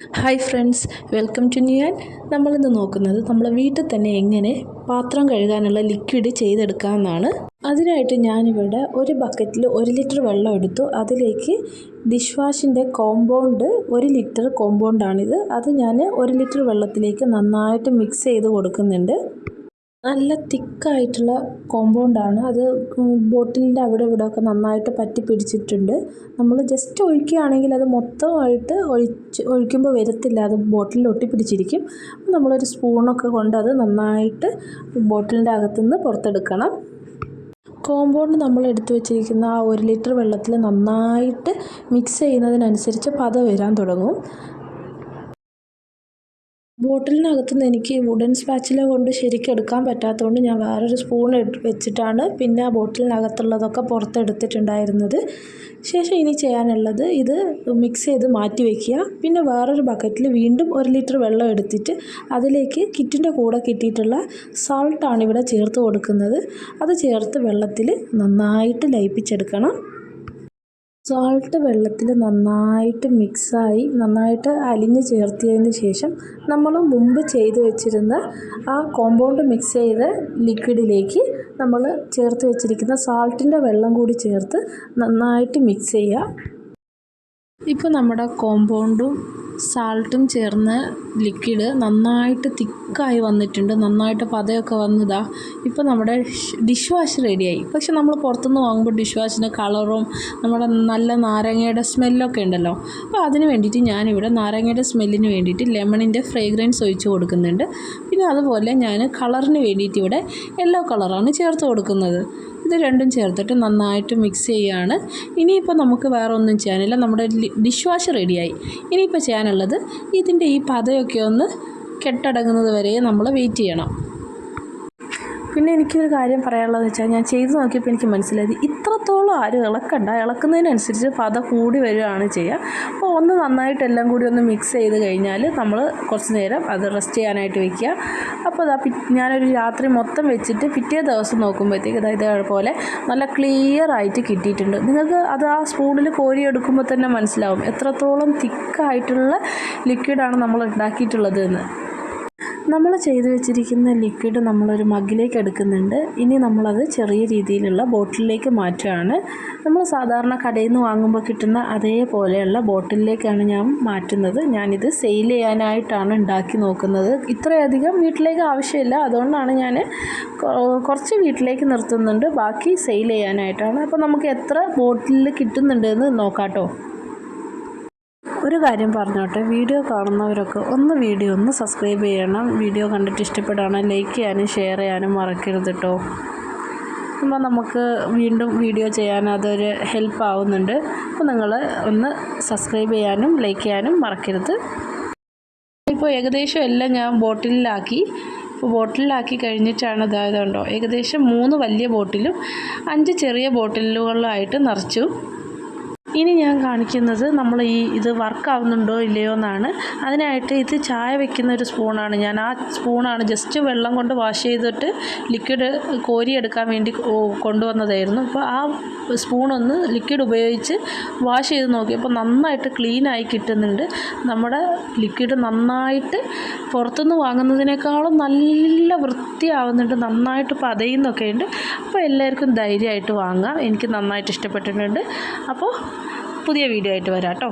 Hi friends welcome to ന്യൂയാൻ നമ്മളിന്ന് നോക്കുന്നത് നമ്മളെ വീട്ടിൽ തന്നെ എങ്ങനെ പാത്രം കഴുകാനുള്ള ലിക്വിഡ് ചെയ്തെടുക്കാമെന്നാണ്. അതിനായിട്ട് ഞാനിവിടെ ഒരു ബക്കറ്റിൽ ഒരു ലിറ്റർ വെള്ളം എടുത്തു. അതിലേക്ക് ഡിഷ് വാഷിന്റെ കോമ്പൗണ്ട് ഒരു ലിറ്റർ കോമ്പൗണ്ടാണിത് അത് ഞാൻ ഒരു ലിറ്റർ വെള്ളത്തിലേക്ക് നന്നായിട്ട് മിക്സ് ചെയ്ത് കൊടുക്കുന്നുണ്ട്. നല്ല തിക്കായിട്ടുള്ള കോമ്പൗണ്ടാണ്. അത് ബോട്ടിലിന്റെ അവിടെ ഇവിടെ ഒക്കെ നന്നായിട്ട് പറ്റി പിടിച്ചിട്ടുണ്ട്. നമ്മൾ ജസ്റ്റ് ഒഴിക്കുകയാണെങ്കിൽ അത് മൊത്തമായിട്ട് ഒഴിച്ച് ഒഴിക്കുമ്പോൾ വരത്തില്ല. അത് ബോട്ടിലിൽ ഒട്ടിപ്പിടിച്ചിരിക്കും. നമ്മളൊരു സ്പൂണൊക്കെ കൊണ്ട് അത് നന്നായിട്ട് ബോട്ടിലിന്റെ അകത്തുനിന്ന് പുറത്തെടുക്കണം. കോമ്പൗണ്ട് നമ്മൾ എടുത്തു വെച്ചിരിക്കുന്ന ആ ഒരു ലിറ്റർ വെള്ളത്തിൽ നന്നായിട്ട് മിക്സ് ചെയ്യുന്നതിനനുസരിച്ച് പത വരാൻ തുടങ്ങും. ബോട്ടിലിനകത്ത് നിന്ന് എനിക്ക് വുഡൻ സ്പാച്ചില കൊണ്ട് ശരിക്കും എടുക്കാൻ പറ്റാത്തതുകൊണ്ട് ഞാൻ വേറൊരു സ്പൂൺ വെച്ചിട്ടാണ് പിന്നെ ആ ബോട്ടിലിനകത്തുള്ളതൊക്കെ പുറത്തെടുത്തിട്ടുണ്ടായിരുന്നത്. ശേഷം ഇനി ചെയ്യാനുള്ളത് ഇത് മിക്സ് ചെയ്ത് മാറ്റി വയ്ക്കുക പിന്നെ വേറൊരു ബക്കറ്റിൽ വീണ്ടും ഒരു ലിറ്റർ വെള്ളം എടുത്തിട്ട് അതിലേക്ക് കിറ്റിന്റെ കൂടെ കിട്ടിയിട്ടുള്ള സോൾട്ടാണ് ഇവിടെ ചേർത്ത് കൊടുക്കുന്നത്. അത് ചേർത്ത് വെള്ളത്തിൽ നന്നായിട്ട് ലയിപ്പിച്ചെടുക്കണം. സോൾട്ട് വെള്ളത്തിൽ നന്നായിട്ട് മിക്സായി നന്നായിട്ട് അലിഞ്ഞ് ചേർത്തിയതിന് ശേഷം നമ്മൾ മുമ്പ് ചെയ്ത് വെച്ചിരുന്ന ആ കോമ്പൗണ്ട് മിക്സ് ചെയ്ത ലിക്വിഡിലേക്ക് നമ്മൾ ചേർത്ത് വെച്ചിരിക്കുന്ന സാൾട്ടിന്റെ വെള്ളം കൂടി ചേർത്ത് നന്നായിട്ട് മിക്സ് ചെയ്യുക. ഇപ്പോൾ നമ്മുടെ കോമ്പൗണ്ടും സാൾട്ടും ചേർന്ന് ലിക്വിഡ് നന്നായിട്ട് തിക്കായി വന്നിട്ടുണ്ട്. നന്നായിട്ട് പതയൊക്കെ വന്നതാ. ഇപ്പോൾ നമ്മുടെ ഡിഷ് വാഷ് റെഡിയായി. പക്ഷെ നമ്മൾ പുറത്തുനിന്ന് വാങ്ങുമ്പോൾ ഡിഷ് വാഷിന് കളറും നമ്മുടെ നല്ല നാരങ്ങയുടെ സ്മെല്ലൊക്കെ ഉണ്ടല്ലോ. അപ്പോൾ അതിന് വേണ്ടിയിട്ട് ഞാനിവിടെ നാരങ്ങയുടെ സ്മെല്ലിന് വേണ്ടിയിട്ട് ലെമണിന്റെ ഫ്രേഗ്രൻസ് ഒഴിച്ച് കൊടുക്കുന്നുണ്ട്. പിന്നെ അതുപോലെ ഞാൻ കളറിന് വേണ്ടിയിട്ട് ഇവിടെ യെല്ലോ കളറാണ് ചേർത്ത് കൊടുക്കുന്നത്. ഇത് രണ്ടും ചേർത്തിട്ട് നന്നായിട്ട് മിക്സ് ചെയ്യുകയാണ് ഇനിയിപ്പോൾ നമുക്ക് വേറെ ഒന്നും ചെയ്യാനില്ല. നമ്മുടെ ഡിഷ് വാഷ് റെഡിയായി. ഇനിയിപ്പോൾ ചെയ്യാനുള്ളത് ഇതിന്റെ ഈ പതയൊക്കെ ഒന്ന് കെട്ടടങ്ങുന്നത് വരെ നമ്മൾ വെയിറ്റ് ചെയ്യണം. പിന്നെ എനിക്കൊരു കാര്യം പറയാനുള്ളത് വെച്ചാൽ ഞാൻ ചെയ്ത് നോക്കിയപ്പോൾ എനിക്ക് മനസ്സിലായത് ഇത്രത്തോളം ആരും ഇളക്കണ്ട. ഇളക്കുന്നതിനനുസരിച്ച് പത കൂടി വരികയാണ് ചെയ്യുക. അപ്പോൾ ഒന്ന് നന്നായിട്ട് എല്ലാം കൂടി ഒന്ന് മിക്സ് ചെയ്ത് കഴിഞ്ഞാൽ നമ്മൾ കുറച്ച് നേരം അത് റെസ്റ്റ് ചെയ്യാനായിട്ട് വെക്കുക. അപ്പോൾ അതാ ഞാനൊരു രാത്രി മൊത്തം വെച്ചിട്ട് പിറ്റേ ദിവസം നോക്കുമ്പോഴത്തേക്ക് അതായത് ഇതേപോലെ നല്ല ക്ലിയർ ആയിട്ട് കിട്ടിയിട്ടുണ്ട്. നിങ്ങൾക്ക് അത് ആ സ്പൂണിൽ കോരി എടുക്കുമ്പോൾ തന്നെ മനസ്സിലാവും എത്രത്തോളം തിക്കായിട്ടുള്ള ലിക്വിഡാണ് നമ്മൾ ഉണ്ടാക്കിയിട്ടുള്ളത് എന്ന് നമ്മൾ ചെയ്തു വെച്ചിരിക്കുന്ന ലിക്വിഡ് നമ്മളൊരു മഗ്ഗിലേക്ക് എടുക്കുന്നുണ്ട്. ഇനി നമ്മളത് ചെറിയ രീതിയിലുള്ള ബോട്ടിലേക്ക് മാറ്റുകയാണ്. നമ്മൾ സാധാരണ കടയിൽ നിന്ന് വാങ്ങുമ്പോൾ കിട്ടുന്ന അതേപോലെയുള്ള ബോട്ടിലേക്കാണ് ഞാൻ മാറ്റുന്നത്. ഞാനിത് സെയിൽ ചെയ്യാനായിട്ടാണ് ഉണ്ടാക്കി നോക്കുന്നത്. ഇത്രയധികം വീട്ടിലേക്ക് ആവശ്യമില്ല. അതുകൊണ്ടാണ് ഞാൻ കുറച്ച് വീട്ടിലേക്ക് നിർത്തുന്നുണ്ട്. ബാക്കി സെയിൽ ചെയ്യാനായിട്ടാണ്. അപ്പോൾ നമുക്ക് എത്ര ബോട്ടിൽ കിട്ടുന്നുണ്ടെന്ന് നോക്കാട്ടോ. ഒരു കാര്യം പറഞ്ഞോട്ടെ. വീഡിയോ കാണുന്നവരൊക്കെ ഒന്ന് വീഡിയോ ഒന്ന് സബ്സ്ക്രൈബ് ചെയ്യണം. വീഡിയോ കണ്ടിട്ട് ഇഷ്ടപ്പെടുകയാണെങ്കിൽ ലൈക്ക് ചെയ്യാനും ഷെയർ ചെയ്യാനും മറക്കരുത് കേട്ടോ അപ്പോൾ നമുക്ക് വീണ്ടും വീഡിയോ ചെയ്യാൻ അതൊരു ഹെൽപ്പ് ആവുന്നുണ്ട്. അപ്പോൾ നിങ്ങൾ ഒന്ന് സബ്സ്ക്രൈബ് ചെയ്യാനും ലൈക്ക് ചെയ്യാനും മറക്കരുത്. ഇപ്പോൾ ഏകദേശം എല്ലാം ഞാൻ ബോട്ടിലാക്കി ഇപ്പോൾ ബോട്ടിലാക്കി കഴിഞ്ഞിട്ടാണ് അതായത് ഉണ്ടോ ഏകദേശം മൂന്ന് വലിയ ബോട്ടിലും അഞ്ച് ചെറിയ ബോട്ടിലുകളിലായിട്ട് നിറച്ചു. ഇനി ഞാൻ കാണിക്കുന്നത് നമ്മൾ ഈ ഇത് വർക്കാവുന്നുണ്ടോ ഇല്ലയോ എന്നാണ്. അതിനായിട്ട് ഇത് ചായ വെക്കുന്ന ഒരു സ്പൂണാണ്. ഞാൻ ആ സ്പൂണാണ് ജസ്റ്റ് വെള്ളം കൊണ്ട് വാഷ് ചെയ്തിട്ട് ലിക്വിഡ് കോരിയെടുക്കാൻ വേണ്ടി കൊണ്ടുവന്നതായിരുന്നു. അപ്പോൾ ആ സ്പൂണൊന്ന് ലിക്വിഡ് ഉപയോഗിച്ച് വാഷ് ചെയ്ത് നോക്കിയപ്പോൾ നന്നായിട്ട് ക്ലീനായി കിട്ടുന്നുണ്ട്. നമ്മുടെ ലിക്വിഡ് നന്നായിട്ട് പുറത്തുനിന്ന് വാങ്ങുന്നതിനേക്കാളും നല്ല വൃത്തിയാവുന്നുണ്ട്. നന്നായിട്ട് പതയുന്നൊക്കെ ഉണ്ട് അപ്പോൾ എല്ലാവർക്കും ധൈര്യമായിട്ട് വാങ്ങാം. എനിക്ക് നന്നായിട്ട് ഇഷ്ടപ്പെട്ടിട്ടുണ്ട്. അപ്പോൾ പുതിയ വീഡിയോ ആയിട്ട് വരാം കേട്ടോ.